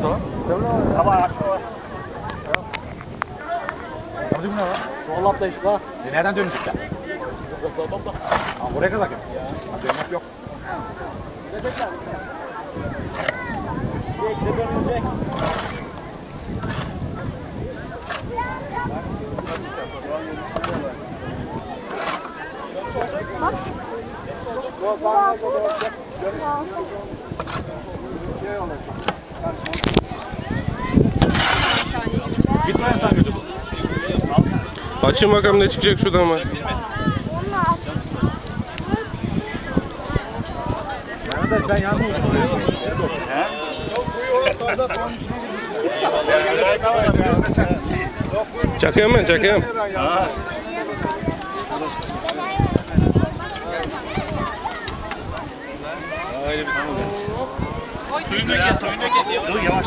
Giusto? Ama açma var. Ama dümdüz var. Sol lapta işte var. E nereden dönüşte? Ama buraya kadar gel. Ama dönmek yok. Gidecekler. Gidecek, dönecek. Bak. Yok, ben de dönecek. Açın bakalım ne çıkacak şuradan mı? Ben yalnız Çakıyorum ben, çakıyorum. Öyle bir şey. Suyunu gel, suyunu gel. Dur yavaş.